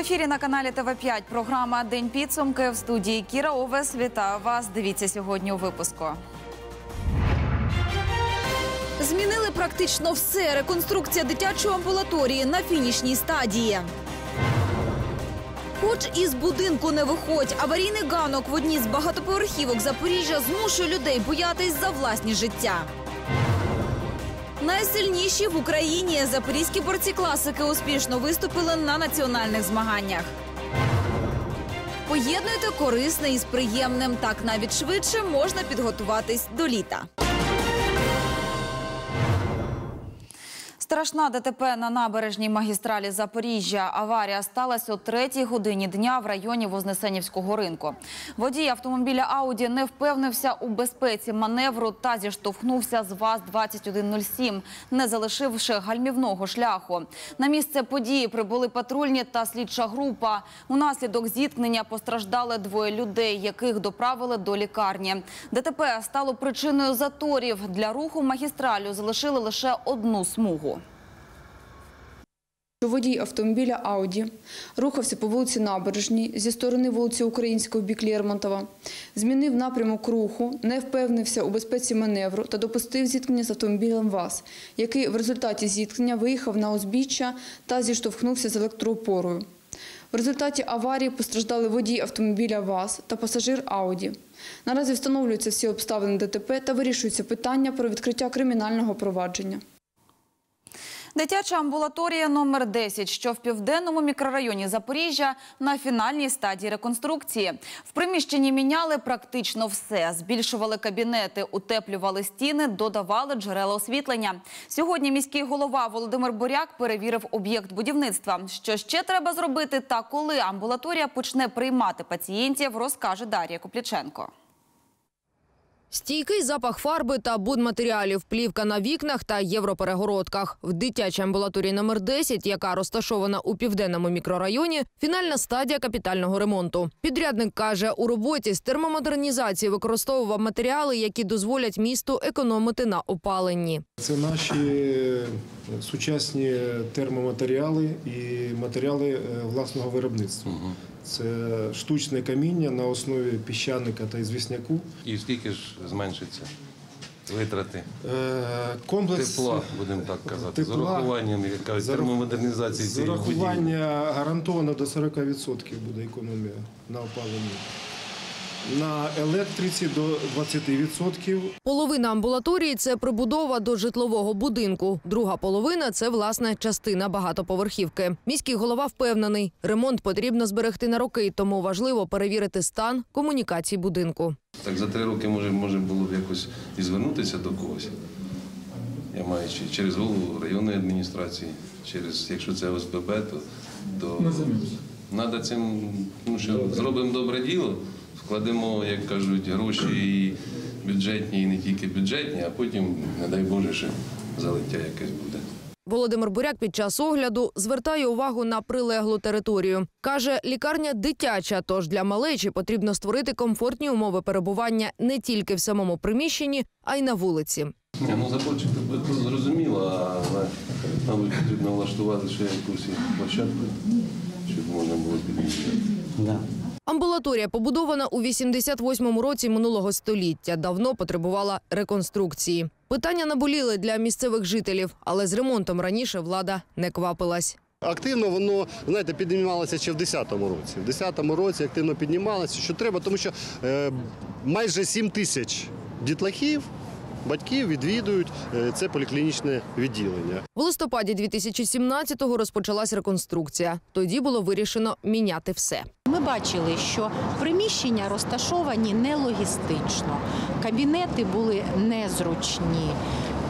Ефірі на каналі ТВ 5 програма День підсумки в студії Кіра Овес. Вітаю вас. Дивіться сьогодні у випуску. Змінили практично все. Реконструкція дитячої амбулаторії на фінішній стадії. Хоч із будинку не виходь, аварійний ганок в одній з багатоповерхівок Запоріжжя змушує людей боятись за власні життя. Найсильніші в Україні запорізькі борці класики успішно виступили на національних змаганнях. Поєднуйте корисне із приємним. Так навіть швидше можна підготуватись до літа. Страшна ДТП на набережній магістралі Запоріжжя. Аварія сталася о третій годині дня в районі Вознесенівського ринку. Водій автомобіля Ауді не впевнився у безпеці маневру та зіштовхнувся з ВАЗ-2107, не залишивши гальмівного шляху. На місце події прибули патрульні та слідча група. Унаслідок зіткнення постраждали двоє людей, яких доправили до лікарні. ДТП стало причиною заторів. Для руху магістралю залишили лише одну смугу. Що Водій автомобіля Ауді рухався по вулиці Набережній зі сторони вулиці Української в бік Лермонтова, змінив напрямок руху, не впевнився у безпеці маневру та допустив зіткнення з автомобілем ВАЗ, який в результаті зіткнення виїхав на узбіччя та зіштовхнувся з електроопорою. В результаті аварії постраждали водій автомобіля ВАЗ та пасажир Ауді. Наразі встановлюються всі обставини ДТП та вирішується питання про відкриття кримінального провадження. Дитяча амбулаторія номер 10, що в південному мікрорайоні Запоріжжя на фінальній стадії реконструкції. В приміщенні міняли практично все. Збільшували кабінети, утеплювали стіни, додавали джерела освітлення. Сьогодні міський голова Володимир Боряк перевірив об'єкт будівництва. Що ще треба зробити та коли амбулаторія почне приймати пацієнтів, розкаже Дар'я Копліченко. Стійкий запах фарби та будматеріалів, плівка на вікнах та європерегородках. В дитячій амбулаторії номер 10, яка розташована у південному мікрорайоні, фінальна стадія капітального ремонту. Підрядник каже, у роботі з термомодернізації використовував матеріали, які дозволять місту економити на опаленні. Це наші сучасні термоматеріали і матеріали е, власного виробництва. Це штучне каміння на основі піщаника та ізвісняку. І скільки ж зменшиться витрати Е, Комплекс тепла, будемо так казати, з урахуванням якась за термомодернізації з цієї будівлі. урахування гарантовано до 40% буде економія на опаленні. На електриці до 20%. Половина амбулаторії це прибудова до житлового будинку. Друга половина це власне частина багатоповерхівки. Міський голова впевнений, ремонт потрібно зберегти на роки, тому важливо перевірити стан комунікацій будинку. Так за три роки може, може було б якось і звернутися до когось. Я маю через голову районної адміністрації, через якщо це ОСББ, то, то треба цим, ну що зробимо добре діло, вкладемо, як кажуть, гроші і бюджетні, і не тільки бюджетні, а потім, не дай Боже, ще залиття якесь буде. Володимир Буряк під час огляду звертає увагу на прилеглу територію. Каже, лікарня дитяча, тож для малечі потрібно створити комфортні умови перебування не тільки в самому приміщенні, а й на вулиці. Ні, ну заборчик то зрозуміло, але мабуть потрібно влаштувати ще якусь площадку, щоб можна було під'їжджати. Амбулаторія побудована у 88-му році минулого століття. Давно потребувала реконструкції. Питання наболіли для місцевих жителів, але з ремонтом раніше влада не квапилась. Активно воно знаєте піднімалося ще в 10-му році. В 10-му році активно піднімалося, що треба, тому що е, майже 7 тисяч дітлахів, батьків відвідують е, це поліклінічне відділення. В листопаді 2017-го розпочалась реконструкція. Тоді було вирішено міняти все. Ми бачили, що приміщення розташовані нелогістично, кабінети були незручні,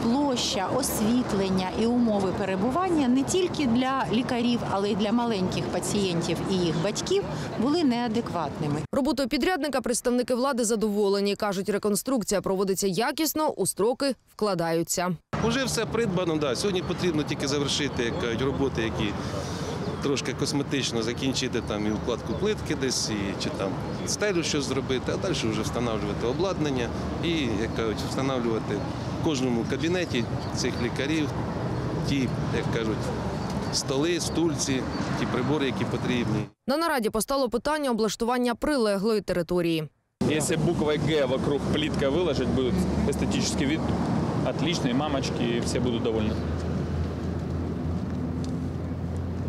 площа, освітлення і умови перебування не тільки для лікарів, але й для маленьких пацієнтів і їх батьків були неадекватними. Роботою підрядника представники влади задоволені. Кажуть, реконструкція проводиться якісно, у строки вкладаються. Уже все придбано, да. Сьогодні потрібно тільки завершити як кажуть, роботи, які трошки косметично закінчити там і укладку плитки десь, і, чи там стелю щось зробити, а далі вже встановлювати обладнання і, як кажуть, встановлювати в кожному кабінеті цих лікарів ті, як кажуть, столи, стульці, ті прибори, які потрібні. На нараді постало питання облаштування прилеглої території. Если буквой Г вокруг плиткой выложить, будет эстетический вид отличный, мамочки, и все будут довольны.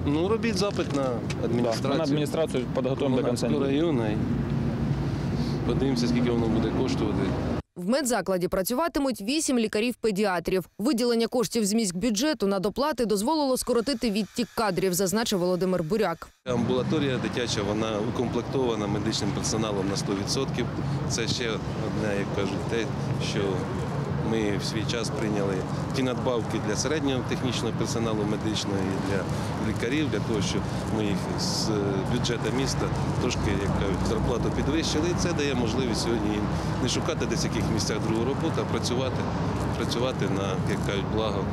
Ну, робіть запит на адміністрацію. на администрацию подготовим до конца Комунального району і подивимося, скільки воно буде коштувати. В медзакладі працюватимуть вісім лікарів-педіатрів. Виділення коштів з міськбюджету на доплати дозволило скоротити відтік кадрів, зазначив Володимир Буряк. Амбулаторія дитяча, вона укомплектована медичним персоналом на 100%. Це ще одне, як кажуть, те, що ми в свій час прийняли ті надбавки для середнього технічного персоналу медичного і для лікарів, для того, щоб ми їх з бюджету міста трошки як кажуть, зарплату підвищили. І це дає можливість сьогодні їм не шукати десь в яких місцях другу роботу, а працювати, працювати на, як кажуть, благо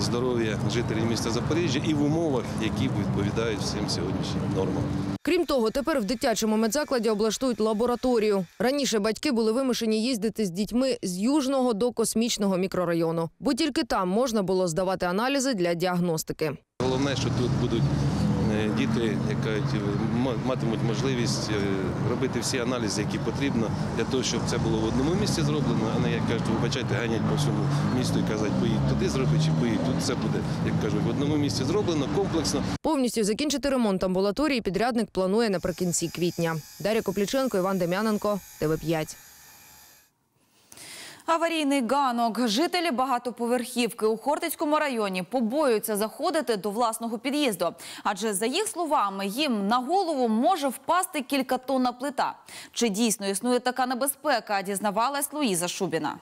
здоров'я жителів міста Запоріжжя і в умовах, які відповідають всім сьогоднішнім нормам. Крім того, тепер в дитячому медзакладі облаштують лабораторію. Раніше батьки були вимушені їздити з дітьми з южного до космічного мікрорайону, бо тільки там можна було здавати аналізи для діагностики. Головне, що тут будуть діти, як кажуть, матимуть можливість е, робити всі аналізи, які потрібно, для того, щоб це було в одному місці зроблено, а не як кажуть, вибачайте, ганять по всьому місту і казати, поїдь туди зроби чи поїдь тут. Це буде, як кажуть, в одному місці зроблено комплексно. Повністю закінчити ремонт амбулаторії підрядник планує наприкінці квітня. Дар'я Копліченко, Іван Дем'яненко, ТВ 5 Аварійний ганок. Жителі багатоповерхівки у Хортицькому районі побоюються заходити до власного під'їзду. Адже, за їх словами, їм на голову може впасти кількатонна плита. Чи дійсно існує така небезпека, дізнавалась Луїза Шубіна.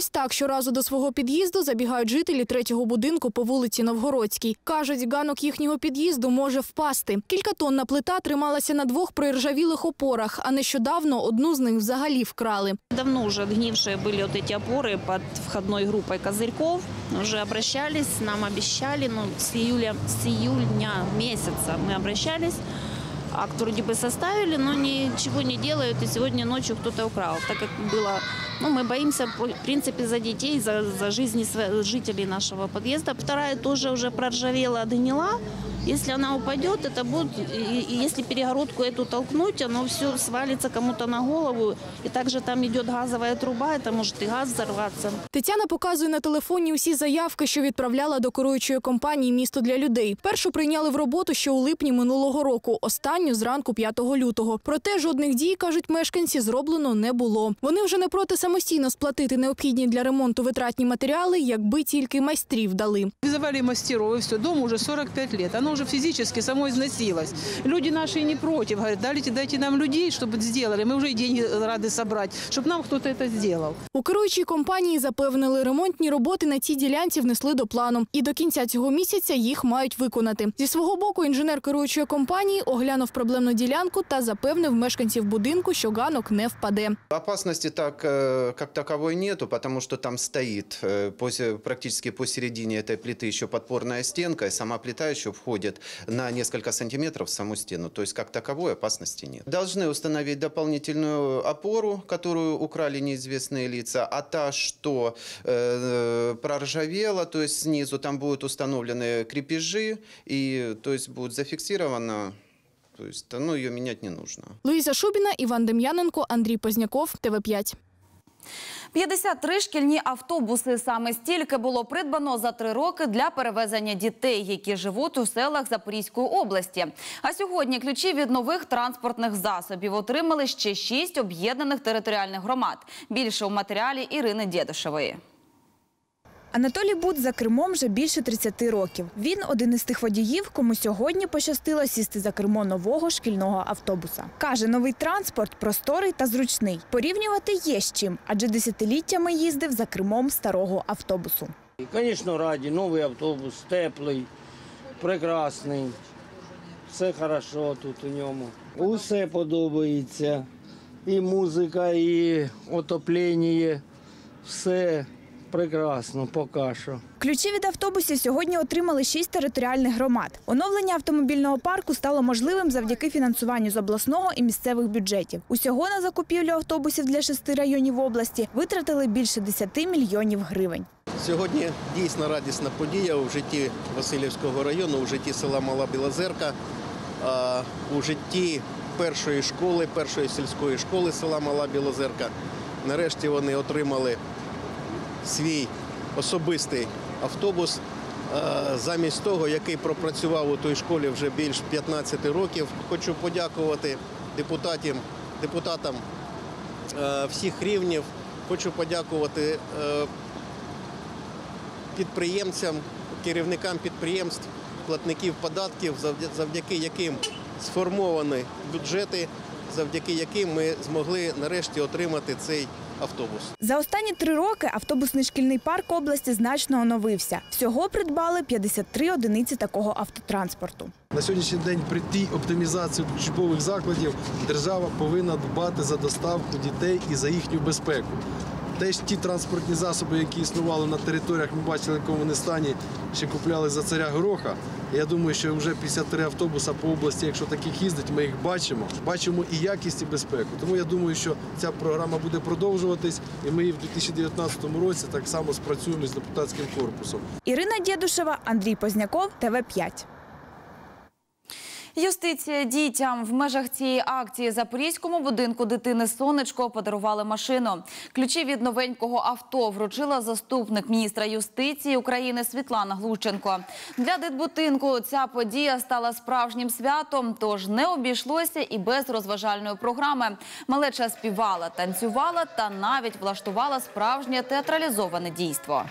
Ось так щоразу до свого під'їзду забігають жителі третього будинку по вулиці Новгородській. Кажуть, ганок їхнього під'їзду може впасти. Кількатонна плита трималася на двох приржавілих опорах, а нещодавно одну з них взагалі вкрали. Давно уже отгнившие были вот эти опоры под входной группой козырьков. Уже обращались, нам обещали, ну, с июля, с июня месяца мы обращались. Акт вроде бы составили, но ничего не делают, и сегодня ночью кто-то украл. Так как было, ну, мы боимся, в принципе, за детей, за, за жизни жителей нашего подъезда. Вторая тоже уже проржавела, отгнила. Если она упадет, это будет, и- и если перегородку эту толкнуть, оно все свалится кому-то на голову. И также там идет газовая труба, это может и газ взорваться. Тетяна показує на телефоні усі заявки, що відправляла до керуючої компанії «Місто для людей». Першу прийняли в роботу ще у липні минулого року, останню зранку 5 лютого. Проте жодних дій, кажуть мешканці, зроблено не було. Вони вже не проти самостійно сплатити необхідні для ремонту витратні матеріали, якби тільки майстрів дали. Вызывали мастеров, и все. Дому уже 45 лет. Оно уже физически само износилось. Люди наши и не против. Говорят, дайте, дайте нам людей, чтобы сделали. Мы уже и деньги рады собрать, чтобы нам кто-то это сделал. У керуючій компанії запевнили, ремонтні роботи на цій ділянці внесли до плану. І до кінця цього місяця їх мають виконати. Зі свого боку інженер керуючої компанії оглянув проблемну ділянку та запевнив мешканців будинку, що ганок не впаде. Опасности так, э, как таковой нету, потому что там стоит э, посе- практически посередине этой плиты еще подпорная стенка, и сама плита еще входит на несколько сантиметров в саму стену. То есть как таковой опасности нет. Должны установить дополнительную опору, которую украли неизвестные лица, а та, что э, проржавела, то есть снизу там будут установлены крепежи, и то есть будет зафиксировано, то есть ну, ее менять не нужно. Луїза Шубіна, Іван Дем'яненко, Андрій Позняков, ТВ 5 53 шкільні автобуси. Саме стільки було придбано за три роки для перевезення дітей, які живуть у селах Запорізької області. А сьогодні ключі від нових транспортних засобів отримали ще шість об'єднаних територіальних громад. Більше у матеріалі Ірини Дєдушевої. Анатолій Бут за кермом вже більше 30 років. Він один із тих водіїв, кому сьогодні пощастило сісти за кермо нового шкільного автобуса. Каже, новий транспорт просторий та зручний. Порівнювати є з чим, адже десятиліттями їздив за кермом старого автобусу. Звісно, раді, новий автобус, теплий, прекрасний. Все хорошо тут у ньому. Усе подобається. І музика, і отоплення, все Прекрасно, поки що. Ключі від автобусів сьогодні отримали шість територіальних громад. Оновлення автомобільного парку стало можливим завдяки фінансуванню з обласного і місцевих бюджетів. Усього на закупівлю автобусів для шести районів області витратили більше 10 мільйонів гривень. Сьогодні дійсно радісна подія у житті Васильівського району, у житті села Мала Білозерка, а, у житті першої школи, першої сільської школи села Мала Білозерка. Нарешті вони отримали свій особистий автобус. Замість того, який пропрацював у той школі вже більш 15 років, хочу подякувати депутатам, депутатам е, всіх рівнів. Хочу подякувати е, підприємцям, керівникам підприємств, платників податків, завдяки яким сформовані бюджети, завдяки яким ми змогли нарешті отримати цей автобус. За останні три роки автобусний шкільний парк області значно оновився. Всього придбали 53 одиниці такого автотранспорту. На сьогоднішній день при тій оптимізації учбових закладів держава повинна дбати за доставку дітей і за їхню безпеку. Теж ті транспортні засоби, які існували на територіях, ми бачили, в якому вони стані, ще купляли за царя гороха. Я думаю, що вже 53 автобуса по області, якщо таких їздить, ми їх бачимо. Бачимо і якість, і безпеку. Тому я думаю, що ця програма буде продовжуватись, і ми її в 2019 році так само спрацюємо з депутатським корпусом. Ірина Дєдушева, Андрій Позняков, ТВ 5 Юстиція дітям в межах цієї акції Запорізькому будинку дитини Сонечко подарували машину. Ключі від новенького авто вручила заступник міністра юстиції України Світлана Глущенко. Для дитбудинку ця подія стала справжнім святом, тож не обійшлося і без розважальної програми. Малеча співала, танцювала та навіть влаштувала справжнє театралізоване дійство.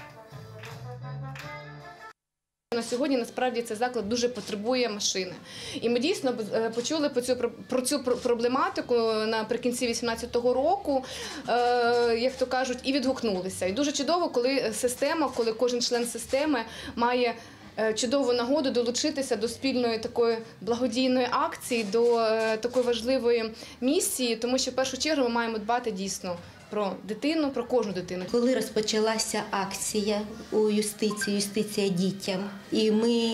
На сьогодні насправді цей заклад дуже потребує машини, і ми дійсно е, почули про цю про цю пр- проблематику наприкінці 2018 року, е, як то кажуть, і відгукнулися. І дуже чудово, коли система, коли кожен член системи має. е, Чудову нагоду долучитися до спільної такої благодійної акції, до такої важливої місії, тому що в першу чергу ми маємо дбати дійсно про дитину, про кожну дитину. Коли розпочалася акція у юстиції, юстиція дітям, і ми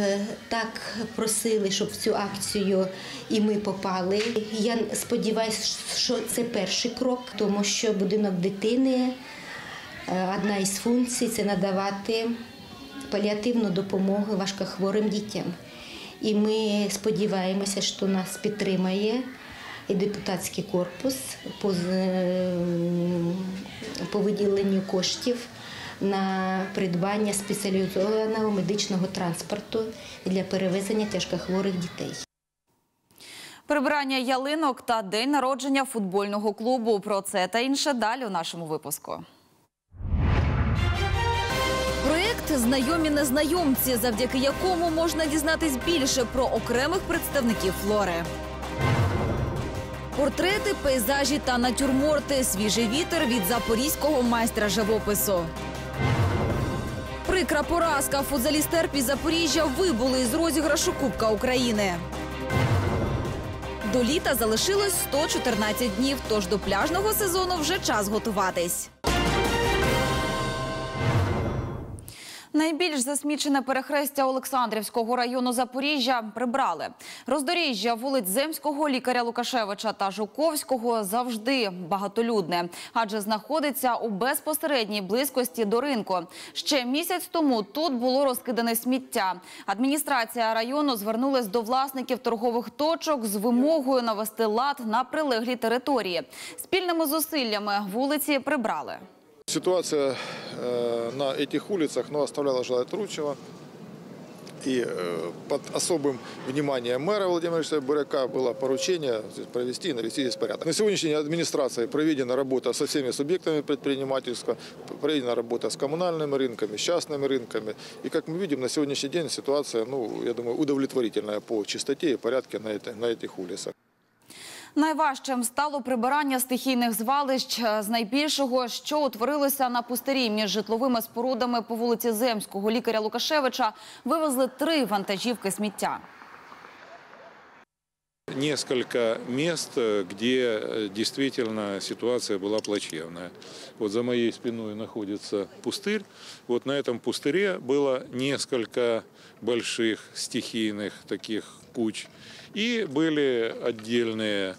е, так просили, щоб в цю акцію і ми попали. Я сподіваюся, що це перший крок, тому що будинок дитини е, одна із функцій це надавати паліативну допомогу важкохворим дітям. І ми сподіваємося, що нас підтримає і депутатський корпус по, ем, по виділенню коштів на придбання спеціалізованого медичного транспорту для перевезення тяжкохворих дітей. Прибирання ялинок та день народження футбольного клубу. Про це та інше далі у нашому випуску. Проєкт Знайомі незнайомці, завдяки якому можна дізнатись більше про окремих представників флори. Портрети, пейзажі та натюрморти. Свіжий вітер від запорізького майстра живопису. Прикра поразка. Футзалісти Терпі Запоріжжя вибули із розіграшу Кубка України. До літа залишилось 114 днів, тож до пляжного сезону вже час готуватись. Найбільш засмічене перехрестя Олександрівського району Запоріжжя прибрали. Роздоріжжя вулиць Земського, лікаря Лукашевича та Жуковського завжди багатолюдне, адже знаходиться у безпосередній близькості до ринку. Ще місяць тому тут було розкидане сміття. Адміністрація району звернулась до власників торгових точок з вимогою навести лад на прилеглій території. Спільними зусиллями вулиці прибрали. Ситуация э, на этих улицах ну, оставляла желать лучшего. И э, под особым вниманием мэра Владимира Вячеславовича Буряка было поручение здесь провести и навести здесь порядок. На сегодняшний день администрацией проведена работа со всеми субъектами предпринимательства, проведена работа с коммунальными рынками, с частными рынками. И как мы видим, на сегодняшний день ситуация, ну, я думаю, удовлетворительная по чистоте и порядке на, этой- на этих улицах. Найважчим стало прибирання стихійних звалищ е, з найбільшого, що утворилося на пустирі між житловими спорудами по вулиці Земського лікаря Лукашевича. Вивезли три вантажівки сміття. Несколько мест, где э, действительно ситуация была плачевная. Вот за моей спиной находится пустырь. Вот на этом пустыре было несколько больших стихийных таких куч. И были отдельные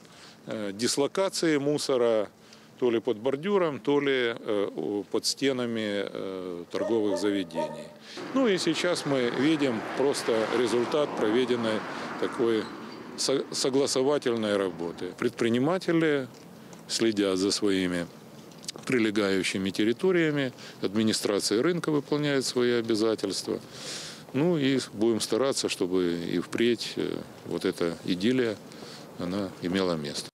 э, дислокации мусора, то ли под бордюром, то ли э, под стенами торговых заведений. Ну и сейчас мы видим просто результат проведенной такой согласовательной работы. Предприниматели следят за своими прилегающими территориями, администрация рынка выполняет свои обязательства. Ну и будем стараться, чтобы и впредь э, вот эта идиллия, она имела место.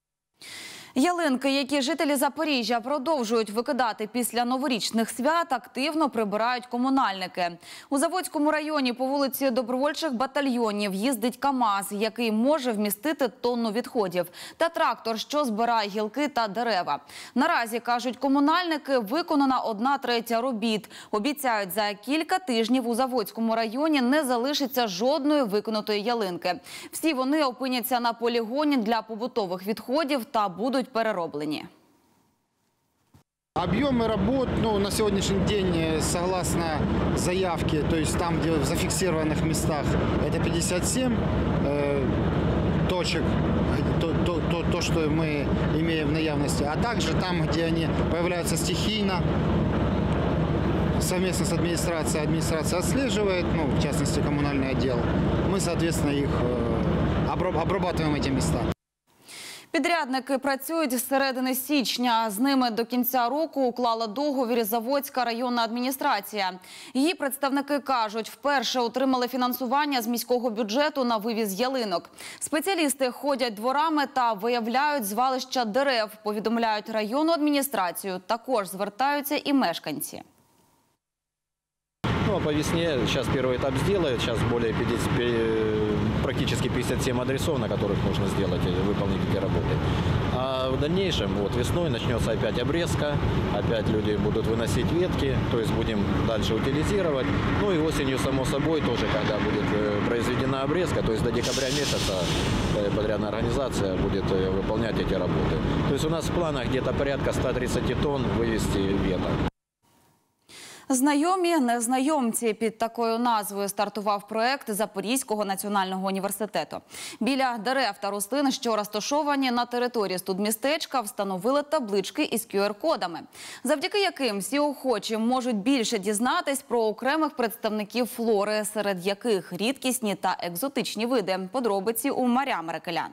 Ялинки, які жителі Запоріжжя продовжують викидати після новорічних свят, активно прибирають комунальники. У Заводському районі по вулиці добровольчих батальйонів їздить КАМАЗ, який може вмістити тонну відходів, та трактор, що збирає гілки та дерева. Наразі, кажуть комунальники, виконана одна третя робіт. Обіцяють, за кілька тижнів у Заводському районі не залишиться жодної виконутої ялинки. Всі вони опиняться на полігоні для побутових відходів та будуть перероблені. Объемы работ ну, на сегодняшний день, э, согласно заявке, то есть там, где в зафиксированных местах, это 57 э, точек, то, то, то, то, что мы имеем в наявности. А также там, где они появляются стихийно, совместно с администрацией, администрация отслеживает, ну, в частности, коммунальный отдел. Мы, соответственно, их э, обраб- обрабатываем эти места. Підрядники працюють з середини січня. З ними до кінця року уклала договір Заводська районна адміністрація. Її представники кажуть, вперше отримали фінансування з міського бюджету на вивіз ялинок. Спеціалісти ходять дворами та виявляють звалища дерев. Повідомляють районну адміністрацію. Також звертаються і мешканці. Ну, а по весне сейчас первый этап сделают, сейчас более 50, э, практически 57 адресов, на которых нужно сделать, выполнить эти работы. А в дальнейшем, вот весной начнется опять обрезка, опять люди будут выносить ветки, то есть будем дальше утилизировать. Ну и осенью, само собой, тоже, когда будет э, произведена обрезка, то есть до декабря месяца э, подрядная организация будет э, выполнять эти работы. То есть у нас в планах где-то порядка 130 тонн вывести веток. Знайомі незнайомці під такою назвою стартував проект Запорізького національного університету. Біля дерев та рослин, що розташовані на території студмістечка, встановили таблички із QR-кодами, завдяки яким всі охочі можуть більше дізнатись про окремих представників флори, серед яких рідкісні та екзотичні види. Подробиці у Маря Мерекелян.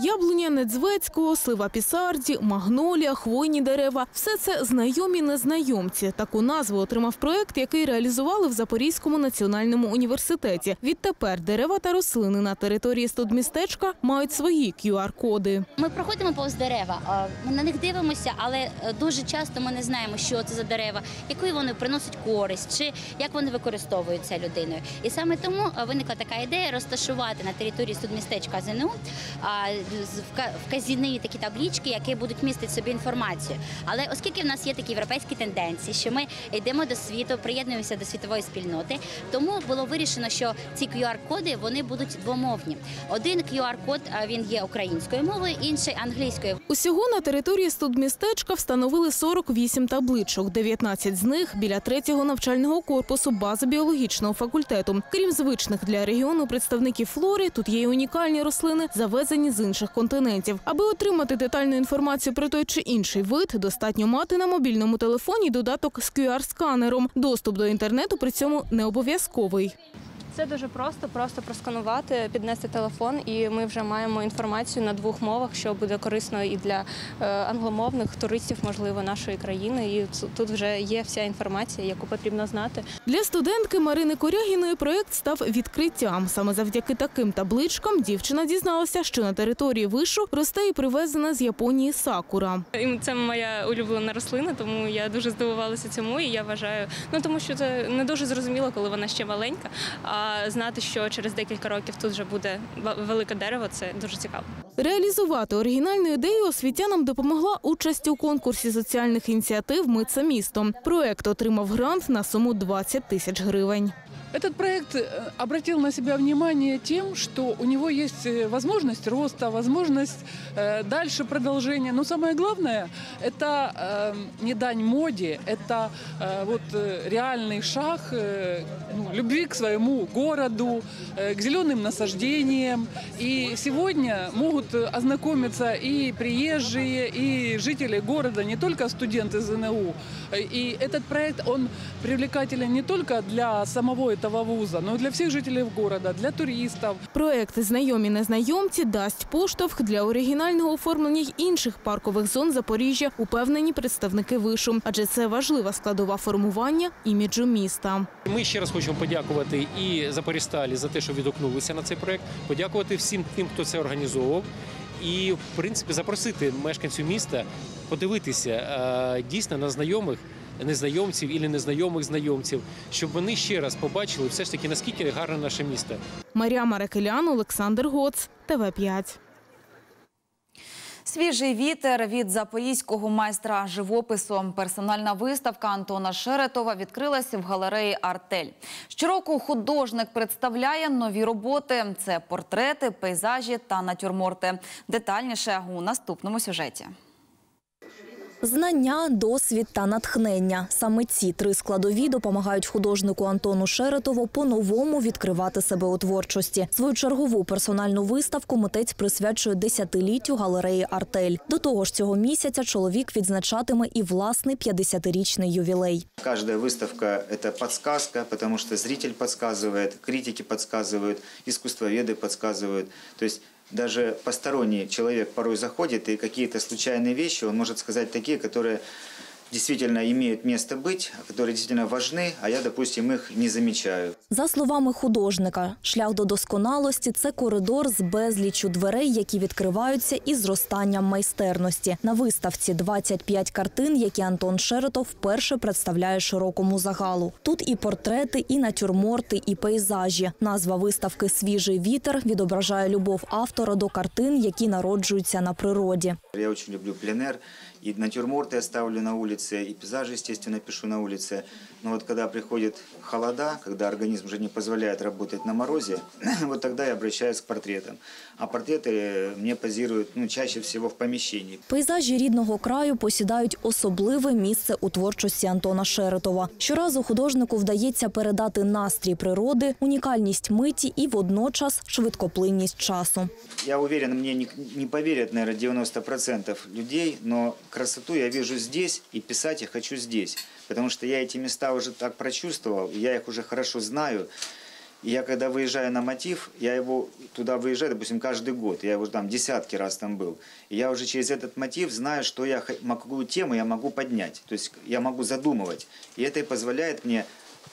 Яблуня Недзвецького, слива Пісарді, магнолія, хвойні дерева – все це знайомі незнайомці. Таку назву отримав проект, який реалізували в Запорізькому національному університеті. Відтепер дерева та рослини на території студмістечка мають свої QR-коди. Ми проходимо повз дерева, ми на них дивимося, але е, дуже часто ми не знаємо, що це за дерева, яку вони приносять користь, чи як вони використовуються людиною. І саме тому е, виникла така ідея розташувати на території судмістечка ЗНУ вказівні такі таблічки, які будуть містити собі інформацію. Але оскільки в нас є такі європейські тенденції, що ми йдемо до світу, приєднуємося до світової спільноти, тому було вирішено, що ці QR-коди вони будуть двомовні. Один QR-код він є українською мовою, інший англійською. Усього на території студмістечка встановили 48 табличок. 19 з них біля третього навчального корпусу бази біологічного факультету. Крім звичних для регіону представників флори, тут є й унікальні рослини, завезені з інших континентів. Аби отримати детальну інформацію про той чи інший вид, достатньо мати на мобільному телефоні додаток з QR-сканером. Доступ до інтернету при цьому не обов'язковий. Це дуже просто, просто просканувати, піднести телефон, і ми вже маємо інформацію на двох мовах, що буде корисно і для е, англомовних туристів, можливо, нашої країни. І тут вже є вся інформація, яку потрібно знати. Для студентки Марини Корягіної проект став відкриттям. Саме завдяки таким табличкам дівчина дізналася, що на території вишу росте і привезена з Японії сакура. І Це моя улюблена рослина, тому я дуже здивувалася цьому. І я вважаю, ну тому що це не дуже зрозуміло, коли вона ще маленька. А знати, що через декілька років тут вже буде велике дерево, це дуже цікаво. Реалізувати оригінальну ідею освітянам допомогла участь у конкурсі соціальних ініціатив Ми це місто. Проект отримав грант на суму 20 тисяч гривень. Этот проект э, обратил на себя внимание тем, что у него есть э, возможность роста, возможность э, дальше продолжения. Но самое главное, это э, не дань моде, это вот реальный шаг ну, любви к своему городу, к зеленым насаждениям. И сегодня могут ознакомиться и приезжие, и жители города, не только студенты ЗНУ. И этот проект, он привлекателен не только для самого этого вуза, но и для всех жителей города, для туристов. Проект Знайомі незнайомці дасть поштовх для оригінального оформлення й інших паркових зон Запоріжжя, упевнені представники вишу, адже це важлива складова формування іміджу міста. Ми ще раз хочемо подякувати і Запорісталі за те, що відгукнулися на цей проект, подякувати всім тим, хто це організовував, і в принципі запросити мешканців міста подивитися е, дійсно на знайомих. Незнайомців і незнайомих знайомців, щоб вони ще раз побачили все ж таки наскільки гарне наше місто. Марія Марекелян, Олександр Гоц, ТВ 5 Свіжий вітер від запорізького майстра живопису. Персональна виставка Антона Шеретова відкрилася в галереї Артель. Щороку художник представляє нові роботи: це портрети, пейзажі та натюрморти. Детальніше у наступному сюжеті. Знання, досвід та натхнення – саме ці три складові допомагають художнику Антону Шеретову по-новому відкривати себе у творчості. Свою чергову персональну виставку митець присвячує десятиліттю галереї «Артель». До того ж, цього місяця чоловік відзначатиме і власний 50-річний ювілей. Каждая выставка – это подсказка, потому что зритель подсказывает, критики подсказывают, искусствоведы подсказывают. То есть даже посторонний человек порой заходит, и какие-то случайные вещи он может сказать такие, которые действительно имеют место быть, которые действительно важны, а я, допустим, их не замечаю. За словами художника, шлях до досконалості – це коридор з безліччю дверей, які відкриваються із зростанням майстерності. На виставці 25 картин, які Антон Шеретов вперше представляє широкому загалу. Тут і портрети, і натюрморти, і пейзажі. Назва виставки «Свіжий вітер» відображає любов автора до картин, які народжуються на природі. Я очень люблю пленэр, и натюрморты я ставлю на улице, и пейзажи, естественно, пишу на улице. Но вот когда приходит холода, когда организм уже не позволяет работать на морозе, вот тогда я обращаюсь к портретам. А портреты мне позируют ну, чаще всего в помещении. Пейзажі рідного краю посідають особливе місце у творчості Антона Шеретова. Щоразу художнику вдається передати настрій природи, унікальність миті і водночас швидкоплинність часу. Я уверен, мне не, не поверят, наверное, 90% людей, но красоту я вижу здесь, и писать я хочу здесь. Потому что я эти места уже так прочувствовал, я их уже хорошо знаю. И я когда выезжаю на мотив, я его туда выезжаю, допустим, каждый год. Я уже там десятки раз там был. И я уже через этот мотив знаю, что я могу тему я могу поднять. То есть я могу задумывать. И это и позволяет мне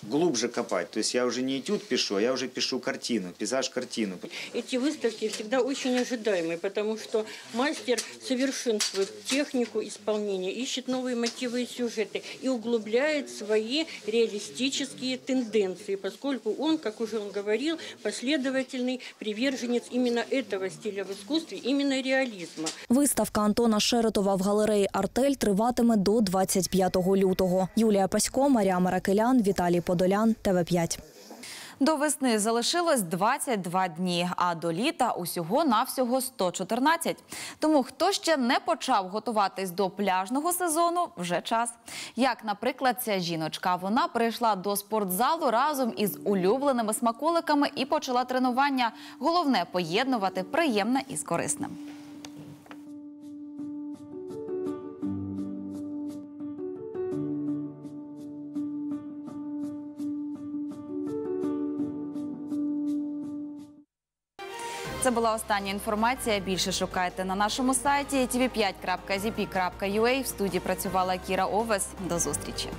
глубже копать. То есть я уже не этюд пишу, а я уже пишу картину, пейзаж-картину. Эти выставки всегда очень ожидаемые, потому что мастер совершенствует технику исполнения, ищет новые мотивы и сюжеты и углубляет свои реалистические тенденции, поскольку он, как уже он говорил, последовательный приверженец именно этого стиля в искусстве, именно реализма. Виставка Антона Шеретова в галереї «Артель» триватиме до 25 лютого. Юлія Пасько, Марія Маракелян, Віталій Подолян, ТВ5. До весни залишилось 22 дні, а до літа усього навсього 114. Тому хто ще не почав готуватись до пляжного сезону, вже час. Як, наприклад, ця жіночка. Вона прийшла до спортзалу разом із улюбленими смаколиками і почала тренування. Головне поєднувати приємне із корисним. Це була остання інформація. Більше шукайте на нашому сайті tv5.zp.ua. В студії працювала Кіра Овес. До зустрічі.